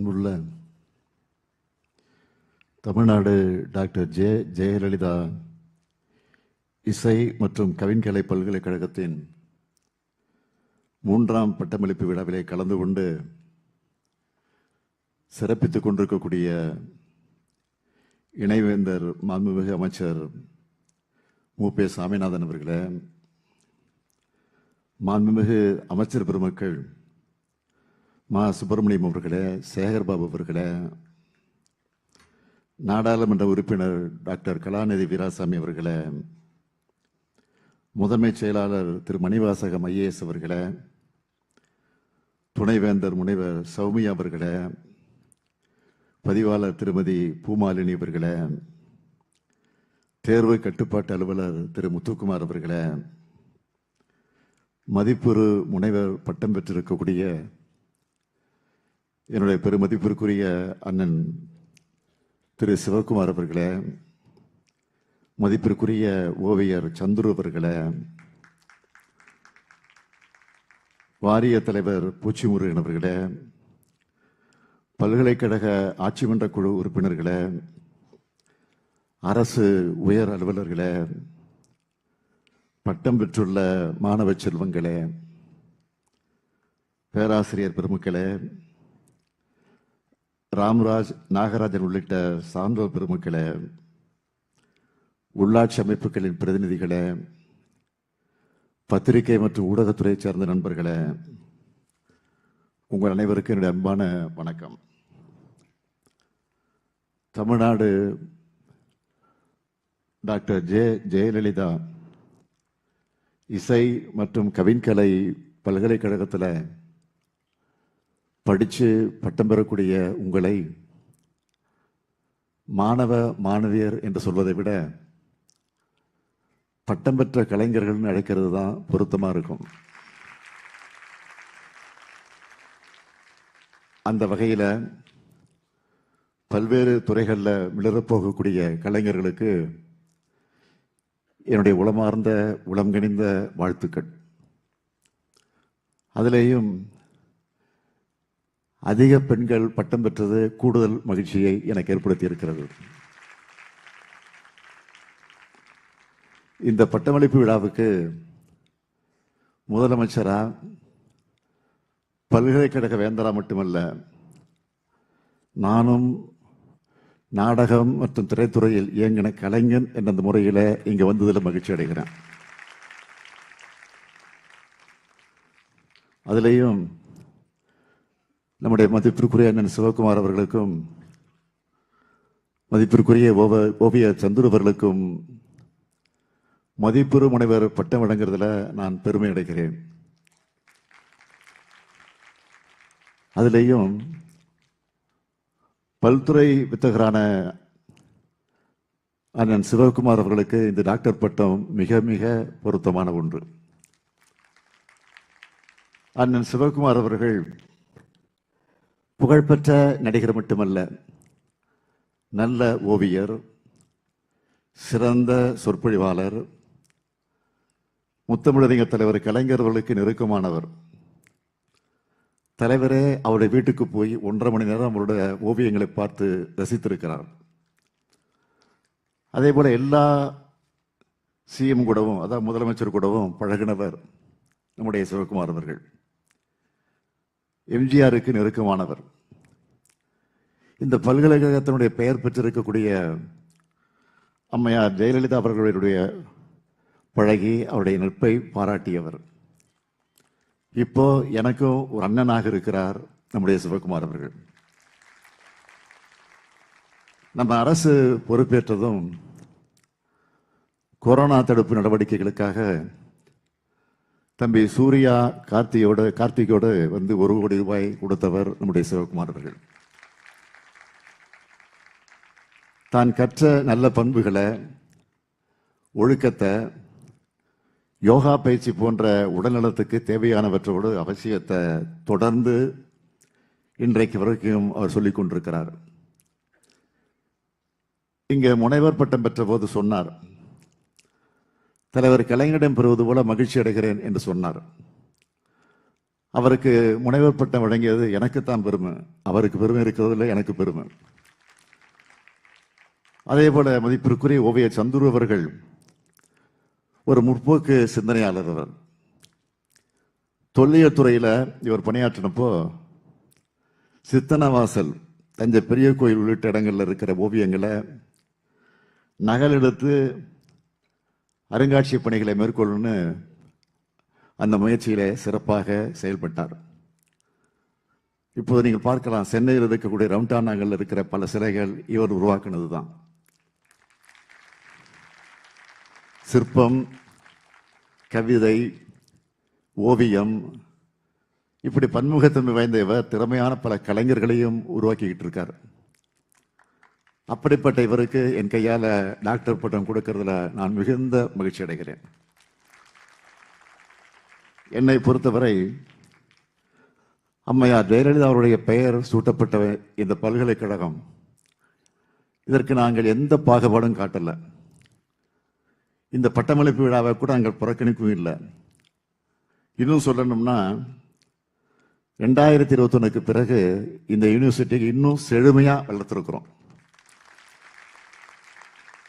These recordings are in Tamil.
அன்புள்ள தமிழ்நாடு டாக்டர் ஜே. ஜெயலலிதா இசை மற்றும் கவின்கலை பல்கலைக்கழகத்தின் மூன்றாம் பட்டமளிப்பு விழாவிலே கலந்து கொண்டு சிறப்பித்துக் கொண்டிருக்கக்கூடிய இணைவேந்தர் மாண்புமிகு அமைச்சர் மு. பே. சாமிநாதன் அவர்களே மாண்புமிகு அமைச்சர் பெருமக்கள் மா சுப்பிரமணியம் அவர்களே சேகர்பாபு அவர்களே நாடாளுமன்ற உறுப்பினர் டாக்டர் கலாநிதி வீராசாமி அவர்களே முதன்மைச் செயலாளர் திரு மணிவாசகம் ஐஏஎஸ் அவர்களே துணைவேந்தர் முனைவர் சௌமியா அவர்களே பதிவாளர் திருமதி பூமாலினி அவர்களே தேர்வு கட்டுப்பாட்டு அலுவலர் திரு முத்துக்குமார் அவர்களே மதிப்புறு முனைவர் பட்டம் பெற்றிருக்கக்கூடிய என்னுடைய பெருமதிப்பிற்குரிய அண்ணன் திரு சிவகுமார் அவர்களே மதிப்பிற்குரிய ஓவியர் சந்துரு அவர்களே வாரிய தலைவர் பூச்சிமுருகன் அவர்களே பல்கலைக்கழக ஆட்சிமன்ற குழு உறுப்பினர்களே அரசு உயர் அலுவலர்களே பட்டம் பெற்றுள்ள மாணவ செல்வங்களே பேராசிரியர் பெருமக்களே ராம்ராஜ் நாகராஜன் உள்ளிட்ட சான்றோர் பெருமக்களை உள்ளாட்சி அமைப்புகளின் பிரதிநிதிகளை பத்திரிகை மற்றும் ஊடகத்துறையை சார்ந்த நண்பர்களே உங்கள் அனைவருக்கும் என்னுடைய அன்பான வணக்கம். Tamil Nadu doctor J. ஜெயலலிதா இசை மற்றும் கவின்கலை பல்கலைக்கழகத்தில் படித்து பட்டம் பெறக்கூடிய உங்களை மாணவ மாணவியர் என்று சொல்வதை விட பட்டம் பெற்ற கலைஞர்கள்னு அழைக்கிறது தான் பொருத்தமாக இருக்கும். அந்த வகையில் பல்வேறு துறைகளில் மிளறப்போகக்கூடிய கலைஞர்களுக்கு என்னுடைய உளமார்ந்த உளம்கணிந்த வாழ்த்துக்கள். அதிலேயும் அதிக பெண்கள் பட்டம் பெற்றது கூடுதல் மகிழ்ச்சியை எனக்கு ஏற்படுத்தி இருக்கிறது இந்த பட்டமளிப்பு விழாவுக்கு முதலமைச்சராக பல்கலைக்கழக வேந்தரா மட்டுமல்ல நானும் நாடகம் மற்றும் திரைத்துறையில் இயங்கின கலைஞன் என்ற அந்த முறையில் இங்கே வந்ததில் மகிழ்ச்சி அடைகிறேன். அதுலேயும் நம்முடைய மதிப்பிற்குரிய அண்ணன் சிவகுமார் அவர்களுக்கும் மதிப்பிற்குரிய ஓவ ஓவிய சந்துரு அவர்களுக்கும் மதிப்புறு முனைவர் பட்டம் வழங்குறதுல நான் பெருமை அடைகிறேன். அதிலேயும் பல்துறை வித்தகரான அண்ணன் சிவகுமார் அவர்களுக்கு இந்த டாக்டர் பட்டம் மிக மிக பொருத்தமான ஒன்று. அண்ணன் சிவகுமார் அவர்கள் புகழ்பெற்ற நடிகர் மட்டுமல்ல நல்ல ஓவியர் சிறந்த சொற்பொழிவாளர் முத்தமிழறிஞர் தலைவர் கலைஞர்களுக்கு நெருக்கமானவர். தலைவரே அவருடைய வீட்டுக்கு போய் ஒன்றரை மணி நேரம் அவருடைய ஓவியங்களை பார்த்து ரசித்திருக்கிறார். அதே போல் எல்லா சிஎம் கூடவும் அதாவது முதலமைச்சர் கூடவும் பழகினவர் நம்முடைய சிவகுமார் அவர்கள். எம்ஜிஆருக்கு நெருக்கமானவர். இந்த பல்கலைக்கழகத்தினுடைய பெயர் பெற்றிருக்கக்கூடிய அம்மையார் ஜெயலலிதா அவர்களுடைய பழகி அவருடைய நட்பை பாராட்டியவர். இப்போ எனக்கும் ஒரு அண்ணனாக இருக்கிறார் நம்முடைய சிவகுமார் அவர்கள். நம்ம அரசு பொறுப்பேற்றதும் கொரோனா தடுப்பு நடவடிக்கைகளுக்காக தம்பி சூர்யா கார்த்தியோடு கார்த்திகோடு வந்து ஒரு கோடி ரூபாய் கொடுத்தவர் நம்முடைய சிவகுமார் அவர்கள். தான் கற்ற நல்ல பண்புகளை ஒழுக்கத்தை யோகா பயிற்சி போன்ற உடல்நலத்துக்கு தேவையானவற்றோடு அவசியத்தை தொடர்ந்து இன்றைக்கு வரைக்கும் அவர் சொல்லிக் கொண்டிருக்கிறார். இங்கே முனைவர் பட்டம் பெற்ற போது சொன்னார் தலைவர் கலைஞரிடம் பெறுவது போல மகிழ்ச்சி அடைகிறேன் என்று சொன்னார். அவருக்கு முனைவர் பட்டம் வழங்கியது எனக்குத்தான் பெருமை. அவருக்கு பெருமை இருக்கிறதில்ல எனக்கு பெருமை. அதே போல மதிப்பிற்குரிய ஓவிய சந்துரு அவர்கள் ஒரு முற்போக்கு சிந்தனையாளர் அவர். தொல்லியல் துறையில் இவர் பணியாற்றினப்போ சித்தனவாசல் தஞ்சை பெரிய கோயில் உள்ளிட்ட இடங்களில் இருக்கிற ஓவியங்களை நகல் எடுத்து அருங்காட்சியக பணிகளை மேற்கொள்ளணும்னு அந்த முயற்சியில் சிறப்பாக செயல்பட்டார். இப்போது நீங்கள் பார்க்கலாம் சென்னையில் இருக்கக்கூடிய ரவுண்டானாங்களில் நகரில் இருக்கிற பல சிலைகள் இவர் உருவாக்குனது தான் சிற்பம் கவிதை ஓவியம் இப்படி பன்முகத்தன்மை வாய்ந்த இவர் திறமையான பல கலைஞர்களையும் உருவாக்கிக்கிட்டு இருக்கார். அப்படிப்பட்ட இவருக்கு என் கையால் டாக்டர் பட்டம் கொடுக்கறதுல நான் மிகுந்த மகிழ்ச்சி அடைகிறேன். என்னை பொறுத்தவரை அம்மையார் ஜெயலலிதா அவருடைய பெயர் சூட்டப்பட்ட இந்த பல்கலைக்கழகம் இதற்கு நாங்கள் எந்த பாகுபாடும் காட்டலை. இந்த பட்டமளிப்பு விழாவை கூட நாங்கள் புறக்கணிக்கவும் இல்லை. இன்னும் சொல்லணும்னா ரெண்டாயிரத்தி இருபத்தொன்னுக்கு பிறகு இந்த யூனிவர்சிட்டிக்கு இன்னும் செழுமையாக வளர்த்துருக்குறோம்.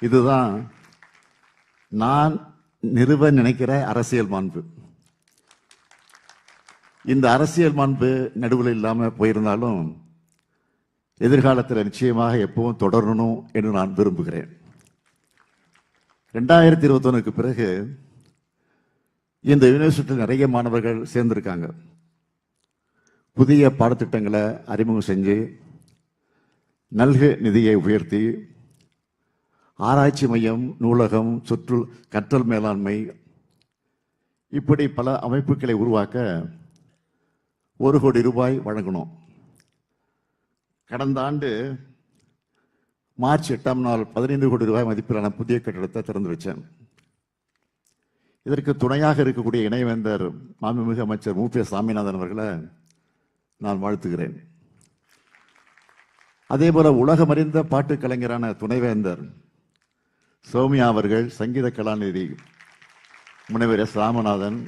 இதுதான் நான் நிறுவ நினைக்கிற அரசியல் மாண்பு. இந்த அரசியல் மாண்பு நடுவில் இல்லாமல் போயிருந்தாலும் எதிர்காலத்தில் நிச்சயமாக எப்பவும் தொடரணும் என்று நான் விரும்புகிறேன். ரெண்டாயிரத்தி இருபத்தொன்னுக்கு பிறகு இந்த யூனிவர்சிட்டியில் நிறைய மாணவர்கள் சேர்ந்திருக்காங்க. புதிய பாடத்திட்டங்களை அறிமுகம் செஞ்சு நல்கு நிதியை உயர்த்தி ஆராய்ச்சி மையம் நூலகம் சுற்று கற்றல் மேலாண்மை இப்படி பல அமைப்புகளை உருவாக்க ஒரு கோடி ரூபாய் வழங்கணும். கடந்த ஆண்டு மார்ச் எட்டாம் நாள் பதினைந்து கோடி ரூபாய் மதிப்பிலான புதிய கட்டிடத்தை திறந்து வச்சேன். இதற்கு துணையாக இருக்கக்கூடிய இணைவேந்தர் மாண்புமிகு அமைச்சர் மு. பி. சாமிநாதன் அவர்களை நான் வாழ்த்துகிறேன். அதே போல் உலகமறிந்த பாட்டு கலைஞரான துணைவேந்தர் சௌமியா அவர்கள் சங்கீத கலாநிதி முனைவர் எஸ். ராமநாதன்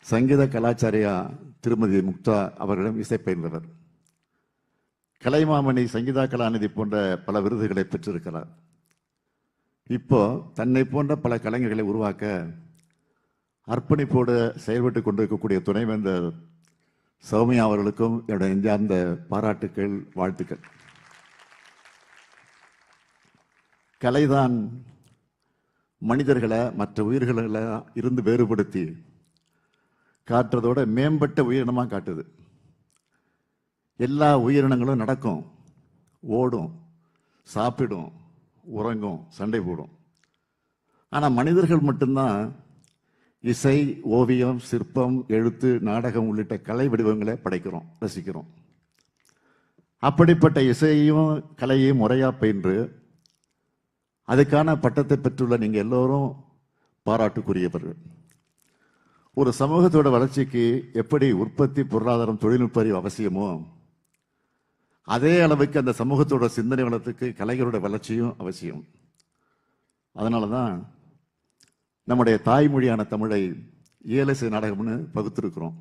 சங்கீத கலாச்சாரியா திருமதி முக்தா அவர்களிடம் இசைப்பயின்றவர் கலைமாமணி சங்கீதா கலாநிதி போன்ற பல விருதுகளை பெற்றிருக்கிறார். இப்போ தன்னை போன்ற பல கலைஞர்களை உருவாக்க அர்ப்பணிப்போடு செயல்பட்டு கொண்டிருக்கக்கூடிய துணைவேந்தர் சௌமியா அவர்களுக்கும் என்னுடைய நெஞ்சார்ந்த பாராட்டுக்கள் வாழ்த்துக்கள். கலைதான் மனிதர்களை மற்ற உயிர்களை இருந்து வேறுபடுத்தி காட்டுறதோட மேம்பட்ட உயிரினமாக காட்டுது. எல்லா உயிரினங்களும் நடக்கும். ஓடும் சாப்பிடும் உறங்கும் சண்டை போடும். ஆனால் மனிதர்கள் மட்டும்தான் இசை ஓவியம் சிற்பம் எழுத்து நாடகம் உள்ளிட்ட கலை வடிவங்களை படைக்கிறோம் ரசிக்கிறோம். அப்படிப்பட்ட இசையையும் கலையையும் முறையாக பயின்று அதுக்கான பட்டத்தை பெற்றுள்ள நீங்கள் எல்லோரும் பாராட்டுக்குரியவர்கள். ஒரு சமூகத்தோட வளர்ச்சிக்கு எப்படி உற்பத்தி பொருளாதாரம் தொழில்நுட்ப அறிவு அவசியமோ அதே அளவுக்கு அந்த சமூகத்தோட சிந்தனை வளத்துக்கு கலைஞரோட வளர்ச்சியும் அவசியம். அதனால தான் நம்முடைய தாய்மொழியான தமிழை இயலிசை நாடகம்னு பகுத்திருக்கிறோம்.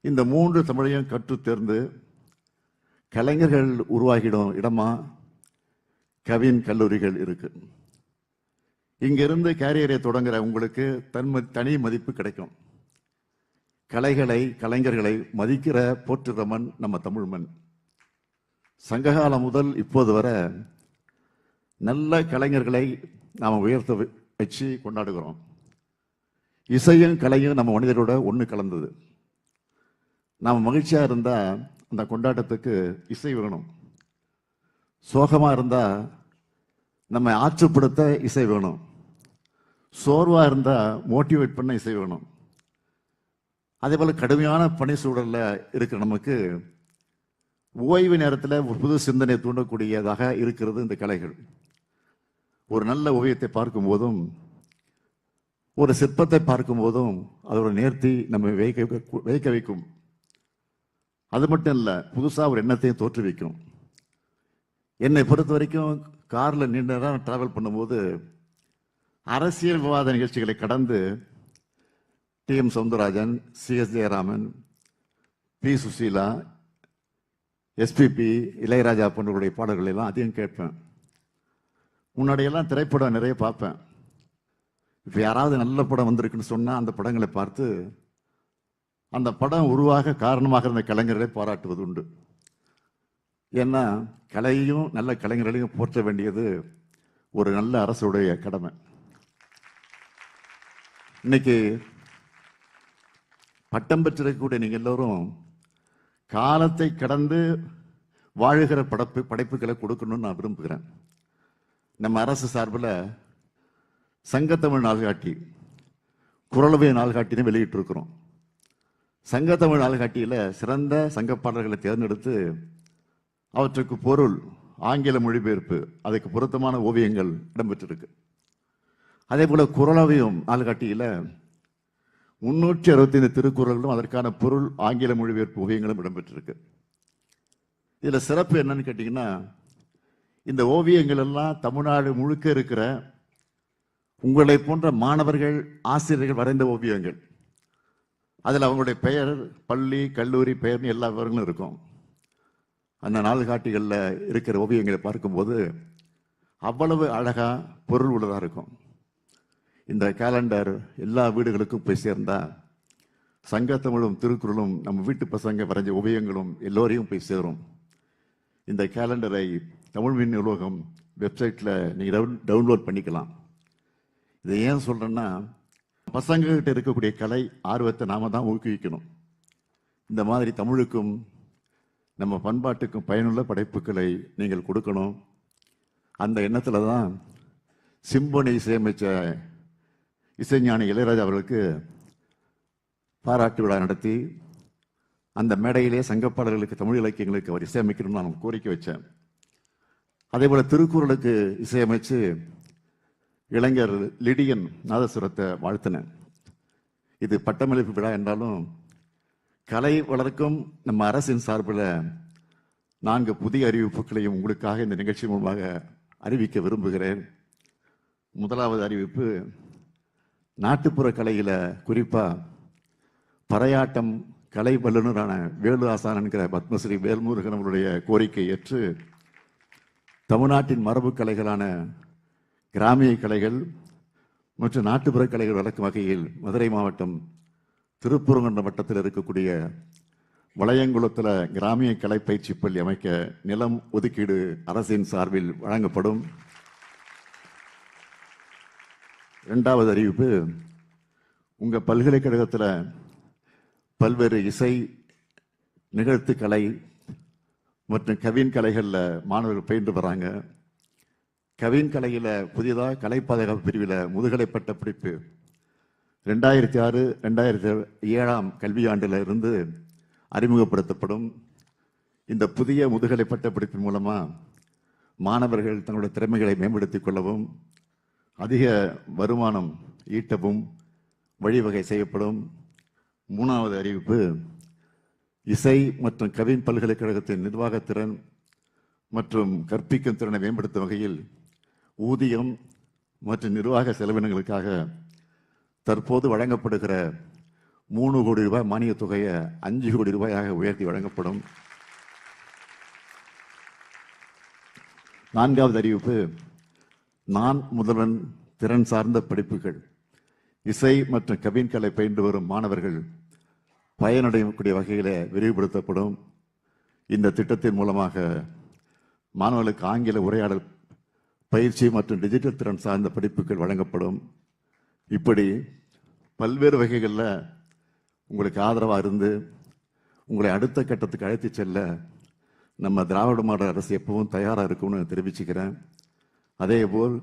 இந்த மூன்று தமிழையும் கற்று தேர்ந்து கலைஞர்கள் உருவாகிடும் இடமா கவின் கல்லூரிகள் இருக்கு. இங்கிருந்து கேரியரை தொடங்குற உங்களுக்கு தன்ம தனி மதிப்பு கிடைக்கும். கலைகளை கலைஞர்களை மதிக்கிற போற்றுற மண் நம்ம தமிழ் மண் சங்ககாலம் முதல் இப்போது வர நல்ல கலைஞர்களை நாம் உயர்த்த வச்சு கொண்டாடுகிறோம். இசையும் கலையும் நம்ம மனிதரோட ஒன்று கலந்தது. நாம் மகிழ்ச்சியாக இருந்தால் அந்த கொண்டாட்டத்துக்கு இசை வேணும். சோகமாக இருந்தால் நம்ம ஆற்றுப்படுத்த இசை வேணும். சோர்வாக இருந்தால் மோட்டிவேட் பண்ண இசை வேணும். அதே போல் கடுமையான பணி சூழலில் இருக்கிற நமக்கு ஓய்வு நேரத்தில் ஒரு புது சிந்தனை தூண்டக்கூடியதாக இருக்கிறது இந்த கலைகள். ஒரு நல்ல ஓவியத்தை பார்க்கும் போதும் ஒரு சிற்பத்தை பார்க்கும் போதும் அதோட நேர்த்தி நம்ம வைக்க வைக்க வைக்கும். அது மட்டும் இல்லை புதுசாக ஒரு எண்ணத்தையும் தோற்றுவிக்கும். என்னை பொறுத்த வரைக்கும் காரில் நீண்ட நேரம் டிராவல் பண்ணும்போது அரசியல் விவாத நிகழ்ச்சிகளை கடந்து T M Soundararajan C S Jayaraman P Susheela SPB Ilaiyaraaja போன்றவருடைய பாடல்கள் எல்லாம் அதிகம் கேட்பேன். முன்னாடியெல்லாம் திரைப்படம் நிறைய பார்ப்பேன். இப்போ யாராவது நல்ல படம் வந்திருக்குன்னு சொன்னால் அந்த படங்களை பார்த்து அந்த படம் உருவாக காரணமாக இருந்த கலைஞர்களை பாராட்டுவது உண்டு. ஏன்னா கலையையும் நல்ல கலைஞர்களையும் போற்ற வேண்டியது ஒரு நல்ல அரசுடைய கடமை. இன்னைக்கு பட்டம் பெற்றிருக்கக்கூடிய நீங்கள் எல்லோரும் காலத்தை கடந்து வாழுகிற படைப்பு படைப்புகளை கொடுக்கணும்னு நான் விரும்புகிறேன். நம்ம அரசு சார்பில் சங்கத்தமிழ் நாள்காட்டி குரலவை நாள்காட்டின்னு வெளியிட்டிருக்கிறோம். சங்கத்தமிழ் நாள்காட்டியில் சிறந்த சங்கப்பாடல்களை தேர்ந்தெடுத்து அவற்றுக்கு பொருள் ஆங்கில மொழிபெயர்ப்பு அதுக்கு பொருத்தமான ஓவியங்கள் இடம்பெற்றிருக்கு. அதே போல் குரலவையும் நாள்காட்டியில் முன்னூற்றி அறுபத்தைந்து திருக்குறளும் அதற்கான பொருள் ஆங்கில மொழிபெயர்ப்பு ஓவியங்களும் இடம்பெற்றிருக்கு. இதில் சிறப்பு என்னன்னு கேட்டிங்கன்னா இந்த ஓவியங்கள் எல்லாம் தமிழ்நாடு முழுக்க இருக்கிற உங்களை போன்ற மாணவர்கள் ஆசிரியர்கள் வரைந்த ஓவியங்கள். அதில் அவங்களுடைய பெயர் பள்ளி கல்லூரி பெயர்னு எல்லா விவரங்களும் இருக்கும். அந்த நாள்காட்டிகளில் இருக்கிற ஓவியங்களை பார்க்கும்போது அவ்வளவு அழகாக பொருள் உள்ளதாக இருக்கும். இந்த கேலண்டர் எல்லா வீடுகளுக்கும் போய் சேர்ந்தா சங்கத்தமிழும் திருக்குறளும் நம்ம வீட்டு பசங்க வரைஞ்ச உபயங்களும் எல்லோரையும் போய் சேரும். இந்த கேலண்டரை தமிழ் மின் நூலகம் வெப்சைட்டில் நீங்கள் டவுன் டவுன்லோட் பண்ணிக்கலாம். இதை ஏன் சொல்கிறேன்னா பசங்ககிட்ட இருக்கக்கூடிய கலை ஆர்வத்தை நாம் தான் ஊக்குவிக்கணும். இந்த மாதிரி தமிழுக்கும் நம்ம பண்பாட்டுக்கும் பயனுள்ள படைப்புகளை நீங்கள் கொடுக்கணும். அந்த எண்ணத்தில் தான் சிம்பொனி இசையமைச்ச இசைஞானி இளையராஜா அவர்களுக்கு பாராட்டு விழா நடத்தி அந்த மேடையிலே சங்கப்பாடல்களுக்கு தமிழ் இலக்கியங்களுக்கு அவர் இசையமைக்கணும்னு நான் கோரிக்கை வச்சேன். அதே போல திருக்குறளுக்கு இசையமைச்சு இளைஞர் லிடியன் நாதசுரத்தை வாழ்த்தினேன். இது பட்டமளிப்பு விழா என்றாலும் கலை வளர்க்கும் நம்ம அரசின் சார்பில் நான்கு புதிய அறிவிப்புகளையும் உங்களுக்காக இந்த நிகழ்ச்சி மூலமாக அறிவிக்க விரும்புகிறேன். முதலாவது அறிவிப்பு நாட்டுப்புற கலையில் குறிப்பாக பறையாட்டம் கலை வல்லுநரான வேலு ஆசான் என்கிற பத்மஸ்ரீ வேல்முருகன் அவருடைய கோரிக்கை ஏற்று தமிழ்நாட்டின் மரபு கலைகளான கிராமிய கலைகள் மற்றும் நாட்டுப்புற கலைகள் வளர்க்கும் வகையில் மதுரை மாவட்டம் திருப்பூரங்குன்ற வட்டத்தில் இருக்கக்கூடிய வளையங்குளத்தில் கிராமிய கலை பயிற்சி பள்ளி அமைக்க நிலம் ஒதுக்கீடு அரசின் சார்பில் வழங்கப்படும். ரெண்டாவது அறிவிப்பு உங்கள் பல்கலைக்கழகத்தில் பல்வேறு இசை நிகழ்த்து கலை மற்றும் கவின் கலைகளில் மாணவர்கள் பயின்று வராங்க. கவின் கலையில் புதிதாக கலை பாதுகாப்பு பிரிவில் முதுகலை பட்ட படிப்பு ரெண்டாயிரத்தி ஆறு ரெண்டாயிரத்தி ஏழாம் கல்வியாண்டில் இருந்து அறிமுகப்படுத்தப்படும். இந்த புதிய முதுகலை பட்ட படிப்பின் மூலமாக மாணவர்கள் தங்களுடைய திறமைகளை மேம்படுத்திக் கொள்ளவும் அதிக வருமானம் ஈட்டவும் வழிவகை செய்யப்படும். மூணாவது அறிவிப்பு இசை மற்றும் கவின் பல்கலைக்கழகத்தின் நிர்வாகத்திறன் மற்றும் கற்பிக்கும் திறனை மேம்படுத்தும் வகையில் ஊதியம் மற்றும் நிர்வாக செலவினங்களுக்காக தற்போது வழங்கப்படுகிற மூணு கோடி ரூபாய் மானியத் தொகையை அஞ்சு கோடி ரூபாயாக உயர்த்தி வழங்கப்படும். நான்காவது அறிவிப்பு நான் முதல்வன் திறன் சார்ந்த படிப்புகள் இசை மற்றும் கவின்கலை பயின்று வரும் மாணவர்கள் பயனடையக்கூடிய வகையில் விரிவுபடுத்தப்படும். இந்த திட்டத்தின் மூலமாக மாணவர்களுக்கு ஆங்கில உரையாடல் பயிற்சி மற்றும் டிஜிட்டல் திறன் சார்ந்த படிப்புகள் வழங்கப்படும். இப்படி பல்வேறு வகைகளில் உங்களுக்கு ஆதரவாக இருந்து உங்களை அடுத்த கட்டத்துக்கு அழைத்து செல்ல நம்ம திராவிட மாடல் அரசு எப்பவும் தயாராக இருக்கும்னு தெரிவிச்சுக்கிறேன். அதே போல்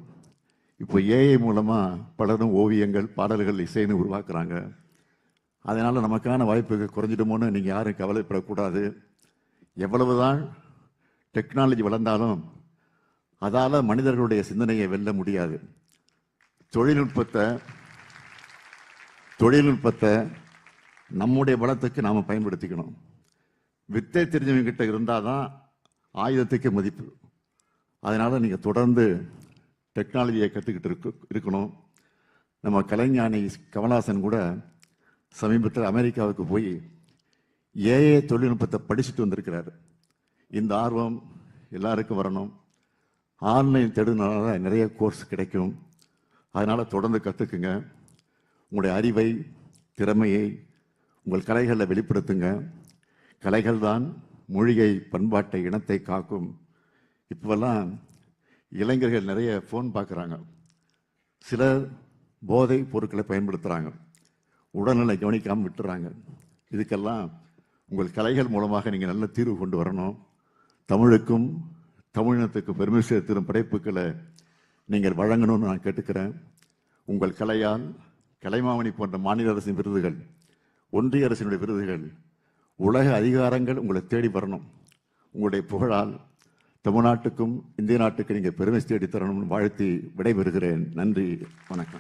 இப்போ ஏஐ மூலமாக பலரும் ஓவியங்கள் பாடல்கள் இசைன்னு உருவாக்குறாங்க. அதனால் நமக்கான வாய்ப்புகள் குறைஞ்சிடுமோன்னு நீங்கள் யாரும் கவலைப்படக்கூடாது. எவ்வளவுதான் டெக்னாலஜி வளர்ந்தாலும் அதால் மனிதர்களுடைய சிந்தனையை வெல்ல முடியாது. தொழில்நுட்பத்தை தொழில்நுட்பத்தை நம்முடைய பலத்துக்கு நாம் பயன்படுத்திக்கணும். வித்தை தெரிஞ்சவங்க கிட்ட இருந்தாதான் ஆயுதத்துக்கு மதிப்பு. அதனால் நீங்கள் தொடர்ந்து டெக்னாலஜியை கற்றுக்கிட்டு இருக்கு இருக்கணும். நம்ம கலைஞானி கமலாசன் கூட சமீபத்தில் அமெரிக்காவுக்கு போய் ஏஏ தொழில்நுட்பத்தை படிச்சுட்டு வந்திருக்கிறார். இந்த ஆர்வம் எல்லாருக்கும் வரணும். ஆன்லைன் தேடுனால நிறைய கோர்ஸ் கிடைக்கும். அதனால் தொடர்ந்து கற்றுக்குங்க உங்களுடைய அறிவை திறமையை உங்கள் கலைகளில் வெளிப்படுத்துங்க. கலைகள் தான் மொழியை பண்பாட்டை இனத்தை காக்கும் இப்போல்லாம் இளைஞர்கள் நிறைய ஃபோன் பார்க்குறாங்க. சிலர் போதை பொருட்களை பயன்படுத்துகிறாங்க உடல்நிலை கவனிக்காமல் விட்டுறாங்க. இதுக்கெல்லாம் உங்கள் கலைகள் மூலமாக நீங்கள் நல்ல தீர்வு கொண்டு வரணும். தமிழுக்கும் தமிழினத்துக்கும் பெருமை சேர்த்திடும் படைப்புகளை நீங்கள் வழங்கணும்னு நான் கேட்டுக்கிறேன். உங்கள் கலையால் கலைமாமணி போன்ற மாநில அரசின் விருதுகள் ஒன்றிய அரசினுடைய விருதுகள் உலக அதிகாரங்கள் உங்களை தேடி வரணும். உங்களுடைய புகழால் தமிழ்நாட்டுக்கும் இந்திய நாட்டுக்கு நீங்கள் பெருமை தேடி தரணும்னு வாழ்த்தி விடைபெறுகிறேன். நன்றி வணக்கம்.